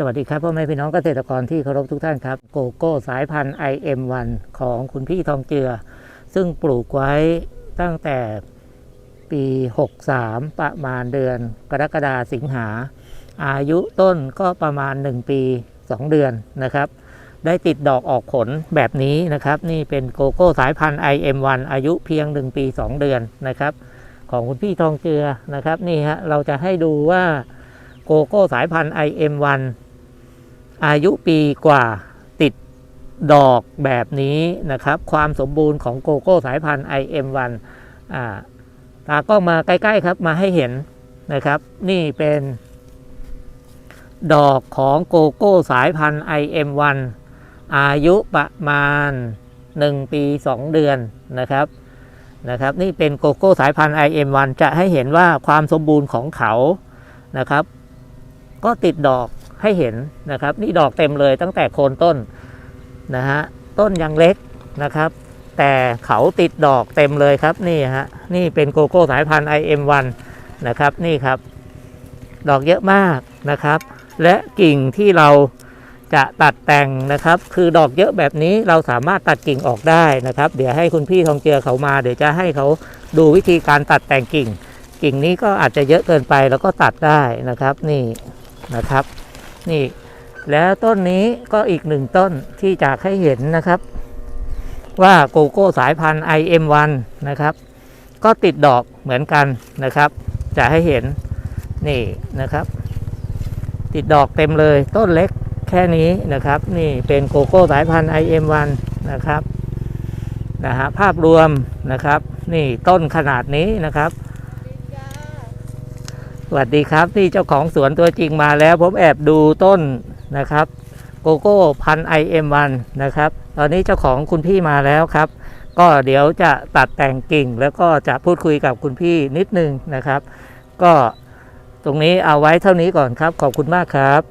สวัสดีครับพ่อแม่พี่น้องเกษตรกรที่เคารพทุกท่านครับ โกโก้สายพันธุ์ IM1 ของคุณพี่ทองเจือ ซึ่งปลูกไว้ตั้งแต่ปี 63 ประมาณเดือนกรกฎาสิงหา อายุต้นก็ประมาณ 1 ปี 2 เดือนนะครับ ได้ติดดอกออกผลแบบนี้นะครับ นี่เป็นโกโก้สายพันธุ์ IM1 อายุเพียง 1 ปี 2 เดือนนะครับ ของคุณพี่ทองเจือนะครับนี่ฮะเราจะให้ดูว่าโกโก้สายพันธุ์ IM1 อายุปีกว่าติดดอกแบบนี้นะครับ ความสมบูรณ์ของโกโก้สายพันธุ์ IM1 อ่าตากล้องมาใกล้ๆครับมาให้เห็นนะครับ นี่เป็นดอกของโกโก้สายพันธุ์ IM1 อายุประมาณ 1 ปี 2 เดือนนะครับนะครับ นี่เป็นโกโก้สายพันธุ์ IM1 จะให้เห็นว่าความสมบูรณ์ของเขานะครับ ก็ติดดอก ให้เห็นนะครับ นี่ดอกเต็มเลยตั้งแต่โคนต้นนะฮะต้นยังเล็กนะครับ แต่เขาติดดอกเต็มเลยครับนี่ฮะนี่เป็นโกโก้สายพันธุ์ IM1 นะครับนี่ครับ ดอกเยอะมากนะครับ และกิ่งที่เราจะตัดแต่งนะครับ คือดอกเยอะแบบนี้เราสามารถตัดกิ่งออกได้นะครับ เดี๋ยวให้คุณพี่ทองเจือเขามา เดี๋ยวจะให้เขาดูวิธีการตัดแต่งกิ่ง กิ่งนี้ก็อาจจะเยอะเกินไปแล้วก็ตัดได้นะครับนี่นะครับ นี่ แล้วต้นนี้ก็อีกหนึ่งต้นที่จะให้เห็นนะครับ ว่าโกโก้สายพันธุ์ IM1 นะครับ ก็ติดดอกเหมือนกันนะครับ จะให้เห็นนี่นะครับ ติดดอกเต็มเลยต้นเล็กแค่นี้นะครับ นี่เป็นโกโก้สายพันธุ์ IM1 นะครับนะฮะภาพรวมนะครับ นี่ต้นขนาดนี้นะครับ สวัสดีครับนี่เจ้าของสวนตัวจริงมาแล้ว ผมแอบดูต้นนะครับ โกโก้พันไอเอ็มวันนะครับ ตอนนี้เจ้าของคุณพี่มาแล้วครับ ก็เดี๋ยวจะตัดแต่งกิ่ง แล้วก็จะพูดคุยกับคุณพี่นิดนึงนะครับ ก็ตรงนี้เอาไว้เท่านี้ก่อนครับ ขอบคุณมากครับ